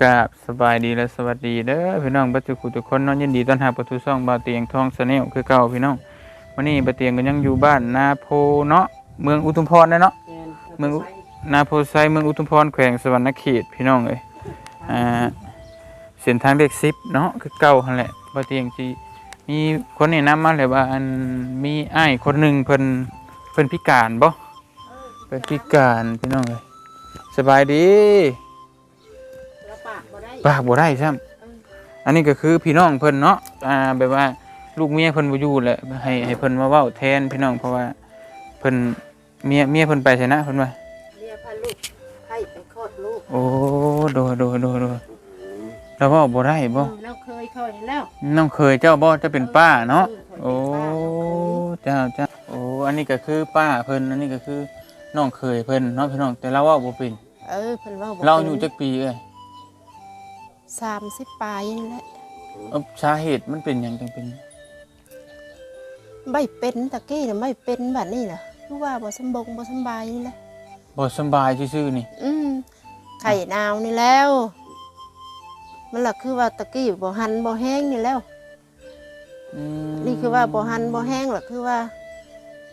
กราบสบายดีและสวัสดีเด้อพี่น้องบัจจุกุทุกคนน้องยินดีต้อนรับประตูซ่องบาเตียงทองสเนลคือเก่าพี่น้องวันนี้บาเตียงก็ยังอยู่บ้านนาโพเนาะเมืองอุทุมพรนะเนาะเมืองนาโพไซเมืองอุทุมพรแขวงสวรรณเขตพี่น้องเอ้ยอ่าเส้นทางเลขสิบเนาะคือเก่าหันแหละบาเตียงจีมีคนแนะนำมาเลยว่าอันมีไอ้คนหนึ่งเพิ่นเพิ่นพิการบ่เพิ่นพิการพี่น้องเอ้ยสบายดี ปากบ่ได้ปากบ่ได้ซ้ำอันนี้ก็คือพี่น้องเพิ่นเนาะอ่าแบบว่าลูกเมียเพิ่นบ่อยู่แหละให้ให้เพิ่นมาเว้าแทนพี่น้องเพราะว่าเพิ่นเมียเมียเพิ่นไปไสนะเพิ่นว่าเมียพาลูกให้ไปคลอดลูกโอ้โดยโดยโดยโดยแล้วเว้าบ่ได้บ่เราเคยเคยแล้วน้องเคยเจ้าบ่จะเป็นป้าเนาะโอ้เคยเป็นป้าเจ้าเจ้าโอ้อันนี้ก็คือป้าเพิ่นอันนี้ก็คือน้องเคยเพิ่นเนาะพี่น้องแต่เราเว้าบ่เป็นเออเพิ่นว่าบ่เราอายู่จักปีเอ้ย สามสิบปลายนี่แหละเอ้าสาเหตุมันเป็นหยังจังเป็น ไม่เป็นตะกี้น่ะไม่เป็นแบบนี้น่ะคือว่าบ่สำบงบ่สำบายนี่แหละบ่สำบายซื่อๆนี่ อืมไข่นาวนี่แล้ว มันล่ะคือว่าตะกี้บ่หันบ่แห้งนี่แล้ว อืมนี่คือว่าบ่หันบ่แห้งล่ะคือว่า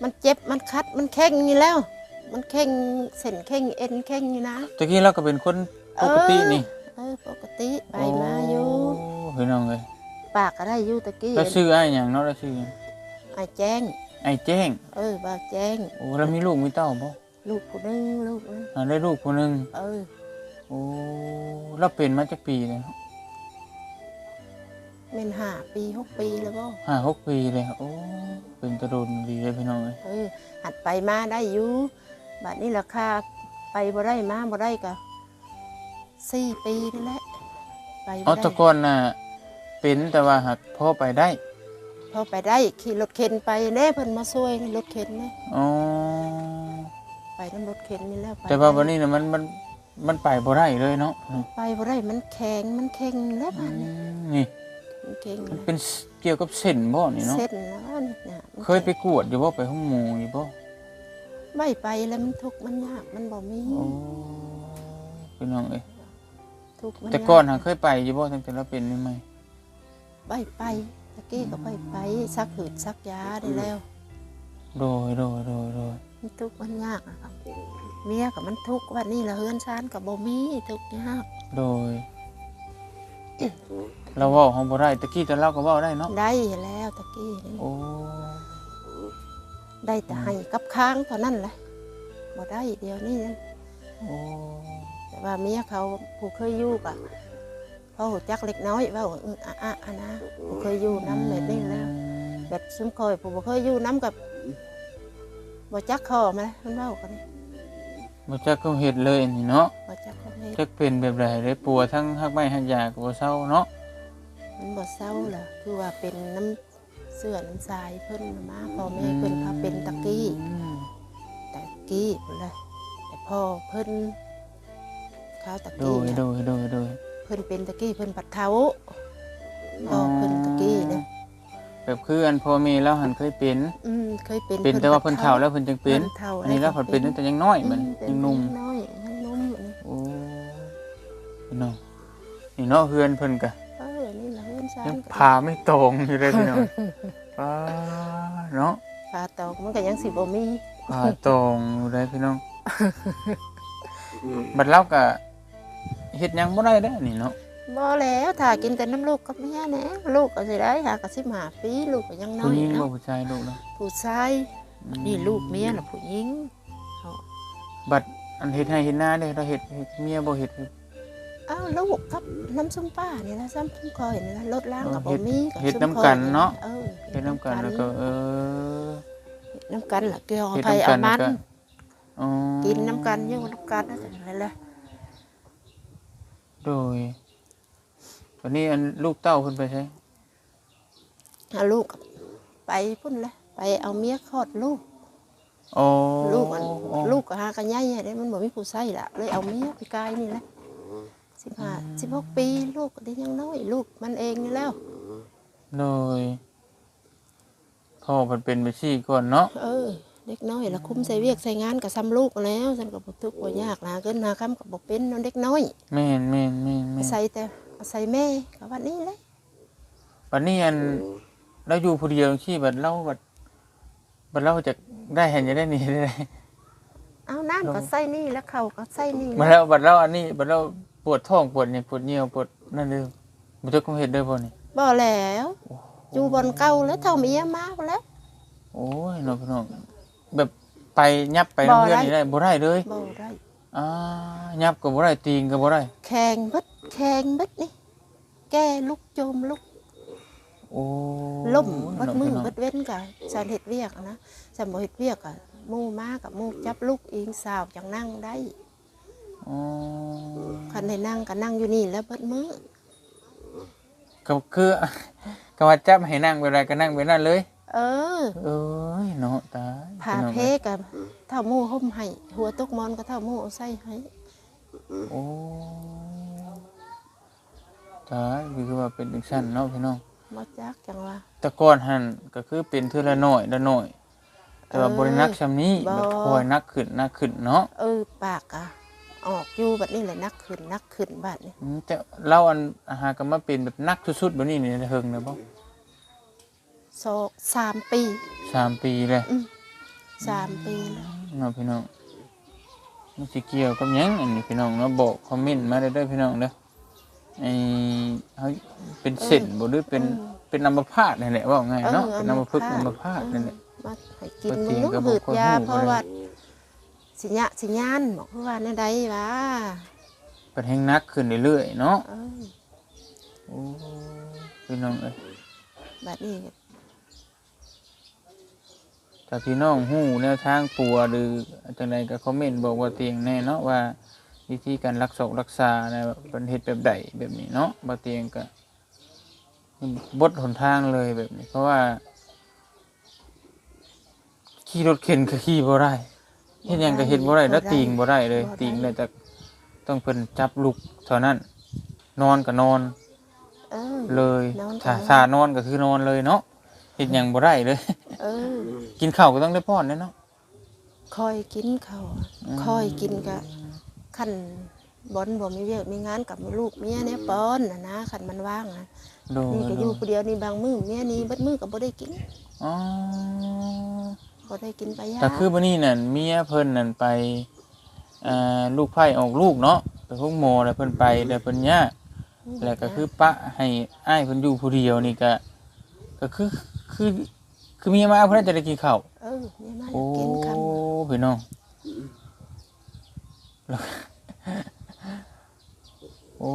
มันเจ็บมันคัดมันแข็งนี่แล้ว มันแข็งเส้นแข็งเอ็นแข็งนี่นะ ตะกี้เราก็เป็นคนปกตินี่ เออ ปกติไปมาอยู่โพี่น้องเลยปากก็ได้อยู่ตะกี้แล้วชื่อไอ้ายหยังเนาะแล้วชื่อหยังไอ้แจ้งไอ้แจ้ง เออบ่าวแจ้งโอ้แล้วมีลูกมีเต้าบ่ลูกผู้หนึงลูกนึงอ่าได้ลูกคนหนึงเออโอ้เราเป็นมาจักปีเลยเนาะเป็นห้าปีหกปีแล้วบ่ห้าหกปีเลยโอ้เป็นตะโดนดีเลยพี่น้องเลยเออหัดไปมาได้อยู่บัดนี้ราคาไปบ่ได้มาบ่ได้ก็ สี่ปีนี่แหละไปเอาบ่แตะได้ก่อนน่ะเป็นแต่ว่าหักพอไปได้พอไปได้ขี่รถเข็นไปแน่เพิ่นมาช่วยรถเข็นนะอ๋อไปนํรถเข็นนี่แล้วไปแต่ว่าได้วันนี้น่ะมันมันมันไปบ่ได้เลยเนาะไปบ่ได้มันแข็งมันเข่งแล้วอืบัดนี้มนี่มันเข่งมันเป็นเกี่ยวกับเส้นบ่นี่เนาะเส้นแล้วนี่นะมันเคยไปกวดอยู่บ่ไปห้องหมูอยู่บ่ไม่ไปแล้วมันทุกข์มันยากมันบ่มี โอ้พี่น้องเอ้ย ทุกข์มันแต่ก่อนยาหาเคยไปอยู่บ่ตั้งแต่เราเป็นใหม่ไปไปตะกี้ก็ไปไปซักหืดซักยาได้แล้วๆโดยโดยโดยโดยมันทุกข์มันยากนะครับเมียกับมันทุกข์วันนี้ละเฮือนชานกับบ่มีทุกข์ยากโดย เราเว้าเฮาบ่ได้ตะกี้แต่เราก็เว้าได้เนาะได้แล้วตะกี้นี่โอ้ได้แต่ให้กับค้างเท่านั้นแหละบ่ได้เดี๋ยวนี้นั่นโอ้ แต่ว่าเมียเขาผู้เคยอยู่กะเขาหูจักเล็กน้อยเว่าเอออะอะอะนะผู้เคยอยู่น้ำแบบนี้แล้วแบบซุมคอยผู้บ่เคยอยู่น้ำกับบ่จักคอมาเลยมันเว้ากันนี่บ่จักก็เฮ็ดเลยนี่เนาะบ่จักคนนี้จักเป็นแบบใดได้ปัวทั้งฮักไม้ฮักยาก็บ่เซาเนาะมันบ่เศร้าล่ะคือว่าเป็นน้ำเสื้อน้ำทรายเพิ่นน่ะมาพ่อแม่เพิ่นพาเป็นตะกี้อืมตะกี้พุ่นเลยแต่พ่อเพิ่น เขาตะโดกี้ยน่ะโดยโดยโดยเพิ่นเป็นตะกี้เพิ่นปัดเท้าพ่อเพิ่นตะกี้นะแบบคืออันพ่อแม่เราหันเคยเป็น อืมเคยเป็นเป็นแต่ว่าเพิ่นเฒ่าแล้วเพิ่นจึงเป็นพิ่ฒ่าอันนี้เราเพิ่นเป็นตั้งแต่ยังน้อยเหมือนเป็ยังหนุ่มน้อยยังนุ่มอันนี้โอ้พี่น้องนี่เนาะเฮือนเพิ่นก็เออนี่ละเฮือนซ่ายังนพาไม่ตรงอยู่เลยพี่น้องป้าเนาะพาตอกมันก็ยังสิบ่มีพาตรงอยู่เลยพี่น้องบัดเราก็ เฮ็ดหยังบ่ได้เด้อนี่เนาะบ่แล้วถ้ากินแต่น้ำลูกกับเมียแหน่ลูกก็สิได้หากะสิมาปีลูกก็ยังน้ผู้อยหญิงบ่เนาะผู้ชายลูกเนาะผู้ชายนี่ลูกเมียน่ะผู้หญิงบัดอันเฮ็ดให้เฮ็ดหน้าเด้อเราเฮ็ดเฮ็ดเมียบ่เฮ็ดเฮ็ดอ้าวลูกครับน้ำส้มป้านี่ละซ้ำส้มคอยนี่ละรถล้างกับเฮ็บ่ดมีกับเฮ็ดส้มน้ำกันเนาะเออเฮ็ดนํกันแล้วก็เออเฮ็ดน้ำกันล่ะเกี่ยวเฮ็ดไปนำกัเอานมันแล้วก็อ๋อกินน้ำกันอยู่น้ำกันนั่นแหละแหละ โดยวันนี้อันลูกเต้าเพิ่นไปใช้เอาลูกไปพุ่นละไปเอาเมียคลอดลูก อ๋อลูกอันอ๋อลูกก็หากันใหญ่อะเด้มันบ่มีผู้ใส่ละเลยเอาเมียไปกายนี่แหละสิบห้าสิบหกปี ลูกก็ได้ยังน้อย ลูกมันเองนี่แล้ว โดยพ่อเพิ่นเป็นไปซี่ก่อนเนาะ เออ เด็กน้อยละคุ้มใส่เวียกใส่งานกับซ้ำลูกแล้วฉันก็บ่ทุกข์บ่ยากหาเงินหาคำก็บ่เป็นเนาะเด็กน้อยแม่นแม่นแม่นแม่อานศัยแต่อาศัยแม่ก็วันนี้แหละวันนี้อันเราอยู่ผู้เดียวที่บัดเราบัดบัดเราจะได้เห็นจะได้นี่ได้ เอาน้ำก็ใส่นี่แล้วเขาก็ใส่นี่มาแล้วบัดเราอันนี้บัดเราปวดท้องปวดเนี่ยปวดเหนียวปวดนั่นเด้อบ่จักคงเฮ็ดได้บ่นี่บ่แล้วอยู่บนเก่าแล้วเท่าเมียมาบ่แล้ว โอ้ยน้องพี่น้อง แบบไปยับไปบ่น้ำเพื่อนได้ นี่ได้บ่ได้เลยบ่ได้อ่ายับก็บ่ได้ตีงก็บ่ได้ แข่งเบิดแข่งเบิดนี่แก้ลุกโจมลุกโอ้ล่มเบิดมือน้งเบิดเว้นกะฉันเฮ็ดเวียกอะนะฉันบ่เฮ็ดเวียกอะหมู่มากับหมู่จับลูกเองสาวจังนั่งได้อ๋อคันได้นั่งก็นั่งอยู่นี่แล้วเบิดมือก็คือ ก็ว่าจับให้นั่งเวลาก็นั่งไปนั่นเลย เออ เอ้ยเนาะตายผ้าพี่น้องเพกับเท่าหมู่ห่มให้หัวตกมอนก็เท่าหมู่เอาใส่ให้โอ้ตายคือว่าเป็นจังซั่นเนาะพี่น้องบ่จักจังว่าแต่ก่อนหั่นก็คือเป็นเทื่อละน้อยละน้อย แต่ว่าเออบ่ได้นักซำนี้บ่แบบคอยนักขึ้นนักขึ้นเนาะเออปากอะออกอยู่บัดนี้แหละนักขึ้นนักขึ้นบัดนี้อืมแต่เราอันอาหารก็มาเป็นแบบนักสุดๆแบบนี้นี่เฮิงนะบ่ สองสามปีสามปีเลยสามปีแล้วเนาะพี่น้องมันสิเกี่ยวกับหยังอันนี้พี่น้องเนาะบอกคอมเมนต์มาได้เด้อพี่น้องเด้อไอ้เฮาเป็นเส้นบ่หรือเป็นเป็นอัมพาตนั่นแหละว่าง่ายเนาะเป็นอัมพฤกษ์อัมพาตนั่นแหละ มาให้กินปกติมึงก็ลูกบ่หืดค่อยยารู้เพราะเลยว่าสิญะสิญานบอกว่าในใดวะเป็นแห่งนักขึ้นเรื่อยๆเนาะเออโอ้พี่น้องเอ้ย บัดนี้ ถ้าพี่น้องฮู้แนวทางปัวหรือจังใดก็คอมเมนต์บอกว่าเตียงแน่เนาะว่าวิธีการรักษารักษานะเป็นเฮ็ดแบบใดแบบนี้เนาะบ่เตียงก็บดหนทางเลยแบบนี้ เพราะว่า ขี่รถเข็นก็ขี่บ่ได้เฮ็ดหยังก็เฮ็ดบ่ได้แล้วตีงบ่ได้เลยตีงได้แต่ต้องเพิ่นจับลูกเท่านั้น นอนก็นอนเออเลยนอนก็ถ้านอนถ้านอนก็คือนอนเลยเนาะ เฮ็ดหยังบ่ได้เลย เออ กินข้าวก็ต้องได้ป้อนแน่เนาะ คอยกินเขาวอืม คอยกินกะขันบอนบ่มีเวียกมีงานกับลูกเมียเนี่ยป้อนนะนะขันมันว่างนะโดนี่ก็อยู่ผู้เดียวนี่บางมือเมียนี่เบัดมือก็บ่ได้กินอ๋อบ่ได้กินไปยาแต่คือวันนี้นั่นเมียเพิ่นนั่นไปอ่าลูกไผ่ออกลูกเนาะไปพวกโมแล้วเพิ่นไปแล้วเพิ่นยากแล้วก็คือปะให้อ้ายเพิ่นอยู่ผู้เดียวนี่ก็ก็คือ คือ คือเมียมาเพิ่นจะได้กินข้าวเออเมียมาโอ้กินคำพี่น้องแล้วโอ้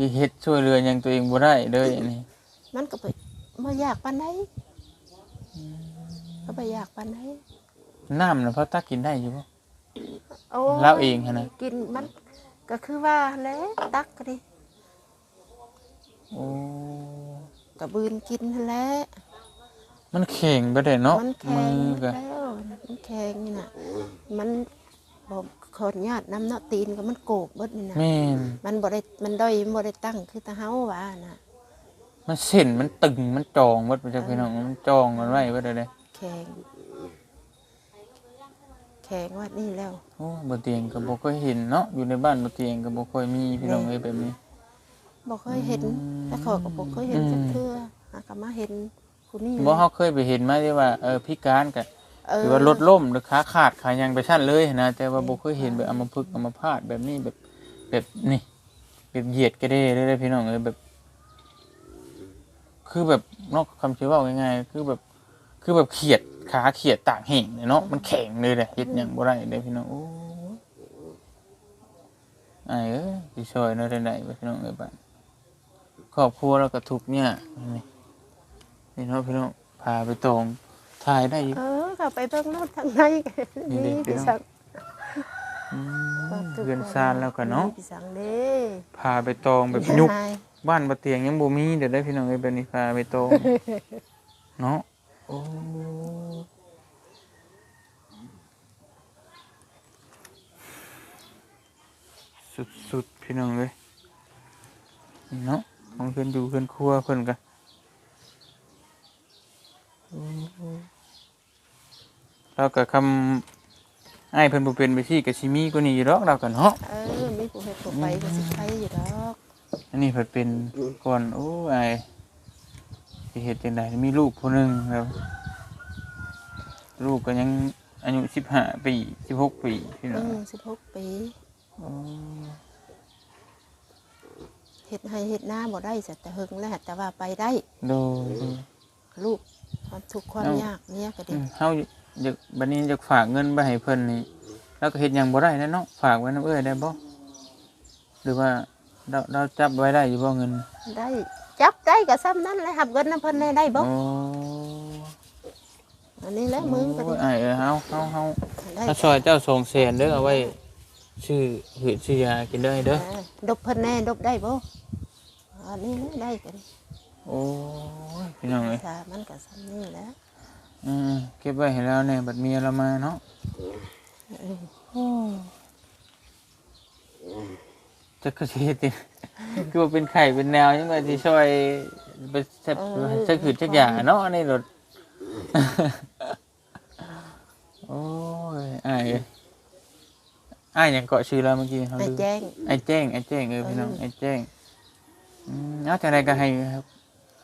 ยเฮ็ดช่วยเหลือหยังตัวเองบ่ได้เลยอันนี้มันก็ไปบ่อยากปานใดก็บ่อยากปานใดน้ำน่ะพอตักกินได้อยู่บ่ โอ้เล่าเองหั่นน่ะ กินมันก็คือว่าแหล้วตักก็ดิโอ้กระบืนกินนั่นแหละ มันแข็งไปได้เนาะมันแข็มืงอก็แล้วมันแข็งนี่น่ะมันบอกขออนุญาตน้ำเนาะตีนก็มันโกกเบิดนี่นะแม่นมันบ่ได้มันด้อยมันบ่ได้ตั้งคือตาเฮาว่าน่ะมันเส้นมันตึงมันจองวัดไปจากพี่น้องมันจองมันไว้ไว้ได้เลยแข็งแข็งว่านี่แล้วโอ้บนเตียงก็บ่เคยเห็นเนาะอยู่ในบ้านบนเตียงก็บ่ค่อยมีพี่น้องเอ้ยแบบนี้บ่เคยเห็นอืมแต่เขาก็บ่เคยเห็นอืมจักเทื่อหาก็มาเห็น ผู้นี้บ่เฮาเคยไปเห็นมาที่ว่าเออพิการก็เออหรือว่ารถล้มหรือขาขาดขายังไปชั้นเลยนะแต่ว่าบ่เคยเห็นแบบอัมพฤกษ์อัมพาตแบบนี้แบบแบบนี่แบบเหยียดกระเด้เลยเด้อพี่น้องเอ้ยแบบ คือแบบนอกคำชื่อว่าง่ายๆคือแบบ คือแบบเขียดขาเขียดต่างแห่งเลยเนาะมันแข็งเลยแหละเฮ็ดหยังบ่ได้เลยพี่น้องโอ้ยไอ้เอ้ยสิช่วยเนาะได้ไหนพี่น้องเอ้ยบ้านครอบครัวเราก็ทุกข์เนี่ยนี่ นี่เนาะพี่น้องพาไปตรงถ่ายได้อยู่เออก็ไปเบิ่งโน่นทางในกันนี่ดินี่พี่พี่น้องสังอืมเรือนซานแล้วก็เนาะพี่สังเด้พาไปตรงแบบยุบยายบ้านบ่เตียงยังบ่มีเดี๋ยวได้พี่น้องเอ้ยแบบนี้พาไปตรงเนาะโอ้สุดๆพี่น้องเอ้ยนี่เนาะของเพิ่นอยู่เพิ่นครัวเพิ่นก็โอ้ เราก็คำอ้ายเพิ่นบ่เป็นไปที่ก็สิมีกว่านี้อยู่ดอกเราก็เนาะเออมีผู้เฮ็ดผู้ไปก็สิไปอยู่ดอกอันนี้เพิ่นเป็นก่อนโอ้อายสิเฮ็ดจังไดมีลูกผู้หนึงแล้วลูกก็ยังอายุ15ปี16ปีพี่น้อืองม16ปีอ๋อเฮ็ดให้เฮ็ดหน้าบ่ได้สัแต่หึงแล้วแต่ว่าไปได้ โดยลูก ความทุกข์ความเอ้ายากเมียก็อืดีมเฮาอยากบัดนี้อยากฝากเงินไปให้เพิ่นนี่แล้วก็เฮ็ดหยังบ่ได้นะเนาะฝากไว้นำเอ้ยได้บ่หรือว่าเราเราจับไว้ได้อยู่บ่เงิน ได้จับได้ก็ซ้ำนั้นแหละหับเงินน้ำเพิ่นได้ได้บ่โอ้อันนี้แหละมึงก็โอ้ดียอ้ายเอ้ยเฮาเฮาเฮาได้ถ้าซอยเจ้าสองแสนเด้อเอาไว้ชื่อหืดชื่อยากินได้เด้อเออดบเพิ่นแน่ดบได้บ่อันนี้แหละได้กัน โอ้ยพี่น้องเอ้ยถ้ามันก็ซ้ำนี่แหละอืมเก็บไว้ให้แล้วเนี่ยบัดเมียเรามาเนาะเออจักก็สิเฮ็ดติคือว่าเป็นไข่เป็นแนวยังไงสิช่วยไปเซ็บสักหืดสักอย่างเนาะในรถ โอ้ยอ้ายเอ้ยอ้ายหยังเกาะชื่อแล้วเมื่อกี้เขาให้ลืม แจ้ง ไอ้แจ้งไอ้แจ้งเออพี่น้องเออ ไอ้แจ้งอืมเอาจังไดก็ให้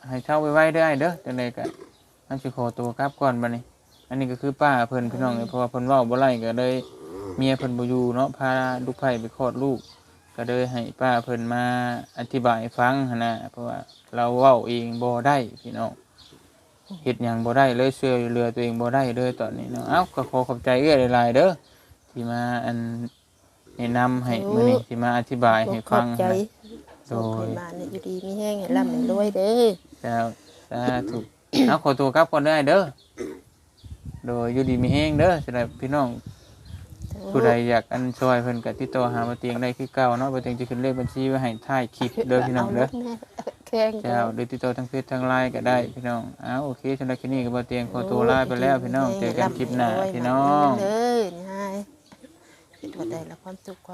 ให้เช่าไว้ๆเด้อไอ้เด้อจังไดก็มันสิขอตัวกลับก่อนบัดนี้ อันนี้ก็คือป้าเพิ่นพี่น้องเอ้ยเพราะว่าเพิ่นเว้าบ่ไล่ก็เลยเมียเพิ่นบ่อยู่เนาะพาลูกไผ่ไปคลอดลูก ก็เลยให้ป้าเพิ่นมาอธิบายให้ฟังหั้นนะเพราะว่าเราเว้าเองบ่ได้พี่น้องเฮ็ดหยังบ่ได้เลยช่วยเหลือตัวเองบ่ได้เลยตอนนี้เนาะเอ้าก็ขอขอบใจเอื้อหลายๆเด้อที่มาอันแนะนำให้มื้อนี้ที่มาอธิบายให้ขฟัองบใจนะ โดส่งยให้มาเนี่ยอยู่ดีมีแห้งให้ร่ำให้รวยเด้อแล้วสาธุเอาขอตัวกลับก่อนได้อเด้อโดยอยู่ดีมีแฮงเด้อสำหรับพี่น้องผู้ใดอยากอันช่วยเพิ่นก็ติดต่อหาบ่เตียงได้คือเก่าเนาะบ่เตียงจะขึ้นเลขบัญชีไว้ให้ท้ายคลิปเด้อพี่น้องเด้อาลูกแน่แข้งเจ้าหรือติดต่อทางเฟซทางไลน์ก็ได้พี่น้องอ้าวโอเคสำหรับคลิปนี้ก็บ่เตียงขอตัวลาไปแล้วพี่น้องเจอกันคลิปหน้าพี่น้องเลยนายคิดว่าได้ละความสุขความ